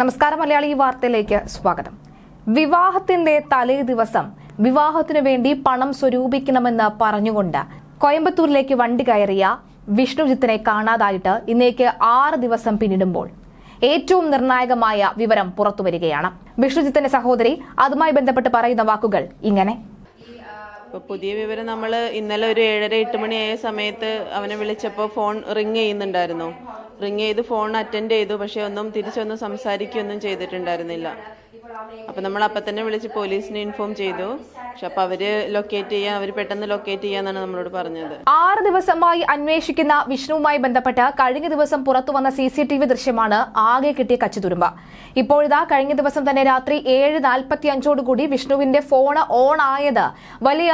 നമസ്കാരം മലയാളി വാർത്തയിലേക്ക് സ്വാഗതം. വിവാഹത്തിന്റെ തലേ ദിവസം വിവാഹത്തിനു വേണ്ടി പണം സ്വരൂപിക്കണമെന്ന് പറഞ്ഞുകൊണ്ട് കോയമ്പത്തൂരിലേക്ക് വണ്ടി കയറിയ വിഷ്ണുജിത്തിനെ കാണാതായിട്ട് ഇന്നേക്ക് ആറ് ദിവസം പിന്നിടുമ്പോൾ ഏറ്റവും നിർണായകമായ വിവരം പുറത്തുവരികയാണ് വിഷ്ണുജിത്തിന്റെ സഹോദരി അതുമായി ബന്ധപ്പെട്ട് പറയുന്ന വാക്കുകൾ ഇങ്ങനെ. ഇപ്പൊ പുതിയ വിവരം നമ്മൾ ഇന്നലെ ഒരു ഏഴര എട്ട് മണിയായ സമയത്ത് അവനെ വിളിച്ചപ്പോൾ ഫോൺ റിങ് ചെയ്യുന്നുണ്ടായിരുന്നു. റിങ് ചെയ്ത് ഫോൺ അറ്റൻഡ് ചെയ്തു പക്ഷെ ഒന്നും തിരിച്ചൊന്നും സംസാരിക്കുകയൊന്നും ചെയ്തിട്ടുണ്ടായിരുന്നില്ല. അപ്പൊ നമ്മൾ അപ്പൊ തന്നെ വിളിച്ച് പോലീസിനെ ഇൻഫോം ചെയ്തു. പക്ഷെ അപ്പൊ അവർ ലൊക്കേറ്റ് ചെയ്യാൻ അവർ പെട്ടെന്ന് ലൊക്കേറ്റ് ചെയ്യാന്നാണ് നമ്മളോട് പറഞ്ഞത്. ആറ് ദിവസമായി അന്വേഷിക്കുന്ന വിഷ്ണുവുമായി ബന്ധപ്പെട്ട് കഴിഞ്ഞ ദിവസം പുറത്തു വന്ന സി ദൃശ്യമാണ് ആകെ കിട്ടിയ കച്ചുതുരുമ്പ. ഇപ്പോഴിതാ കഴിഞ്ഞ ദിവസം തന്നെ രാത്രി ഏഴ് നാൽപ്പത്തി വിഷ്ണുവിന്റെ ഫോണ് ഓൺ ആയത് വലിയ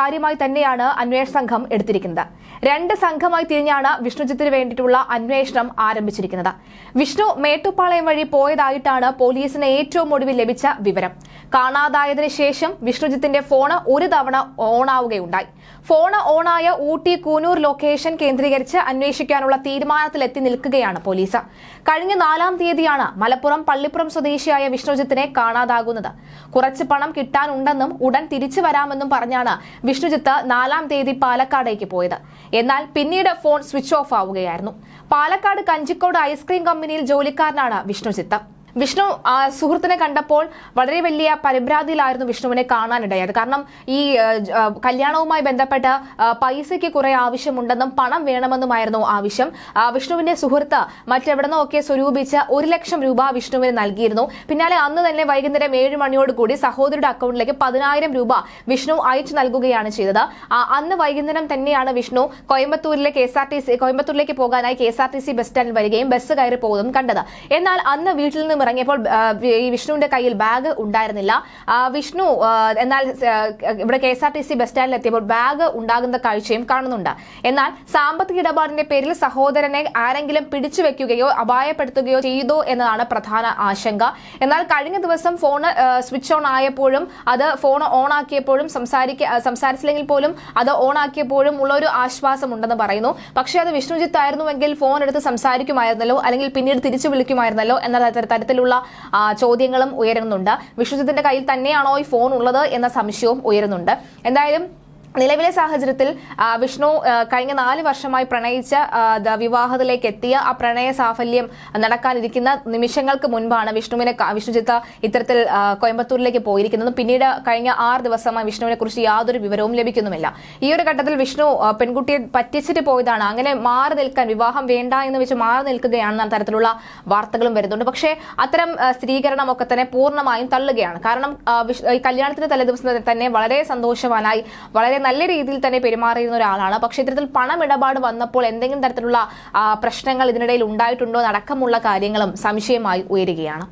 കാര്യമായി തന്നെയാണ് അന്വേഷണ സംഘം എടുത്തിരിക്കുന്നത്. രണ്ട് സംഘമായി തിരിഞ്ഞാണ് വിഷ്ണുജിത്തിന് വേണ്ടിയിട്ടുള്ള അന്വേഷണം ആരംഭിച്ചിരിക്കുന്നത്. വിഷ്ണു മേട്ടുപ്പാളയം വഴി പോയതായിട്ടാണ് പോലീസിന് ഏറ്റവും ലഭിച്ച വിവരം. കാണാതായതിനു ശേഷം വിഷ്ണുജിത്തിന്റെ ഫോണ് ഒരു തവണ ഓണാവുകയുണ്ടായി. ഫോണ് ഓണായ ഊട്ടി കൂനൂർ ലൊക്കേഷൻ കേന്ദ്രീകരിച്ച് അന്വേഷിക്കാനുള്ള തീരുമാനത്തിലെത്തി നിൽക്കുകയാണ് പോലീസ്. കഴിഞ്ഞ നാലാം തീയതിയാണ് മലപ്പുറം പള്ളിപ്പുറം സ്വദേശിയായ വിഷ്ണുജിത്തിനെ കാണാതാകുന്നത്. കുറച്ച് പണം കിട്ടാനുണ്ടെന്നും ഉടൻ തിരിച്ചു വരാമെന്നും പറഞ്ഞാണ് വിഷ്ണുജിത്ത് നാലാം തീയതി പാലക്കാടേക്ക് പോയത്. എന്നാൽ പിന്നീട് ഫോൺ സ്വിച്ച് ഓഫ് ആവുകയായിരുന്നു. പാലക്കാട് കഞ്ചിക്കോട് ഐസ്ക്രീം കമ്പനിയിൽ ജോലിക്കാരനാണ് വിഷ്ണുജിത്ത്. വിഷ്ണു സുഹൃത്തിനെ കണ്ടപ്പോൾ വളരെ വലിയ പരിഭ്രാന്തിയിലായിരുന്നു വിഷ്ണുവിനെ കാണാനിടയായത്. കാരണം ഈ കല്യാണവുമായി ബന്ധപ്പെട്ട പൈസയ്ക്ക് കുറെ ആവശ്യമുണ്ടെന്നും പണം വേണമെന്നുമായിരുന്നു ആവശ്യം. വിഷ്ണുവിന്റെ സുഹൃത്ത് മറ്റെവിടെന്നോ ഒക്കെ സ്വരൂപിച്ച് ഒരു ലക്ഷം രൂപ വിഷ്ണുവിന് നൽകിയിരുന്നു. പിന്നാലെ അന്ന് തന്നെ വൈകുന്നേരം ഏഴ് മണിയോടുകൂടി സഹോദരിയുടെ അക്കൗണ്ടിലേക്ക് പതിനായിരം രൂപ വിഷ്ണു അയച്ചു നൽകുകയാണ് ചെയ്തത്. അന്ന് വൈകുന്നേരം തന്നെയാണ് Vishnu കോയമ്പത്തൂരിലെ K S R T C കോയമ്പത്തൂരിലേക്ക് പോകാനായി K S R T C bus സ്റ്റാൻഡിൽ വരികയും ബസ് കയറി പോകുന്നതും കണ്ടത്. എന്നാൽ അന്ന് വീട്ടിൽ നിന്നും ഇറങ്ങിയപ്പോൾ ഈ വിഷ്ണുവിന്റെ കയ്യിൽ ബാഗ് ഉണ്ടായിരുന്നില്ല. വിഷ്ണു എന്നാൽ ഇവിടെ K S R T C bus സ്റ്റാൻഡിൽ എത്തിയപ്പോൾ ബാഗ് ഉണ്ടാകുന്ന കാഴ്ചയും കാണുന്നുണ്ട്. എന്നാൽ സാമ്പത്തിക ഇടപാടിന്റെ പേരിൽ സഹോദരനെ ആരെങ്കിലും പിടിച്ചു വെക്കുകയോ അപായപ്പെടുത്തുകയോ ചെയ്തോ എന്നതാണ് പ്രധാന ആശങ്ക. എന്നാൽ കഴിഞ്ഞ ദിവസം ഫോൺ സ്വിച്ച് ഓൺ ആയപ്പോഴും അത് ഫോൺ ഓൺ ആക്കിയപ്പോഴും സംസാരിക്ക സംസാരിച്ചില്ലെങ്കിൽ പോലും അത് ഓൺ ആക്കിയപ്പോഴും ഉള്ള ഒരു ആശ്വാസം ഉണ്ടെന്ന് പറയുന്നു. പക്ഷേ അത് വിഷ്ണുജിത്ത് ആയിരുന്നുവെങ്കിൽ ഫോൺ എടുത്ത് സംസാരിക്കുമായിരുന്നല്ലോ അല്ലെങ്കിൽ പിന്നീട് തിരിച്ചു വിളിക്കുമായിരുന്നല്ലോ എന്ന തര- തരത്തിലുള്ള ചോദ്യങ്ങളും ഉയരുന്നുണ്ട്. വിശ്വജിത്തിന്റെ കയ്യിൽ തന്നെയാണോ ഈ ഫോൺ ഉള്ളത് എന്ന സംശയവും ഉയരുന്നുണ്ട്. എന്തായാലും നിലവിലെ സാഹചര്യത്തിൽ വിഷ്ണു കഴിഞ്ഞ നാല് വർഷമായി പ്രണയിച്ച വിവാഹത്തിലേക്ക് എത്തിയ ആ പ്രണയ സാഫല്യം നടക്കാനിരിക്കുന്ന നിമിഷങ്ങൾക്ക് മുൻപാണ് വിഷ്ണുവിനെ വിഷ്ണുചിത്ത ഇത്തരത്തിൽ കോയമ്പത്തൂരിലേക്ക് പോയിരിക്കുന്നത്. പിന്നീട് കഴിഞ്ഞ ആറ് ദിവസമായി വിഷ്ണുവിനെ കുറിച്ച് യാതൊരു വിവരവും ലഭിക്കുന്നുമില്ല. ഈ ഒരു ഘട്ടത്തിൽ വിഷ്ണു പെൺകുട്ടിയെ പറ്റിച്ചിട്ട് പോയതാണ്. അങ്ങനെ മാറി നിൽക്കാൻ വിവാഹം വേണ്ട എന്ന് വെച്ച് മാറി നിൽക്കുകയാണെന്ന തരത്തിലുള്ള വാർത്തകളും വരുന്നുണ്ട്. പക്ഷേ അത്തരം സ്ഥിരീകരണം ഒക്കെ തന്നെ പൂർണമായും തള്ളുകയാണ്. കാരണം കല്യാണത്തിന്റെ തലേദിവസം തന്നെ വളരെ സന്തോഷവാനായി വളരെ നല്ല രീതിയിൽ തന്നെ പെരുമാറിയിരുന്ന ഒരാളാണ്. പക്ഷെ ഇത്തരത്തിൽ പണമിടപാട് വന്നപ്പോൾ എന്തെങ്കിലും തരത്തിലുള്ള പ്രശ്നങ്ങൾ ഇതിനിടയിൽ ഉണ്ടായിട്ടുണ്ടോ അടക്കമുള്ള കാര്യങ്ങളും സംശയമായി ഉയരുകയാണ്.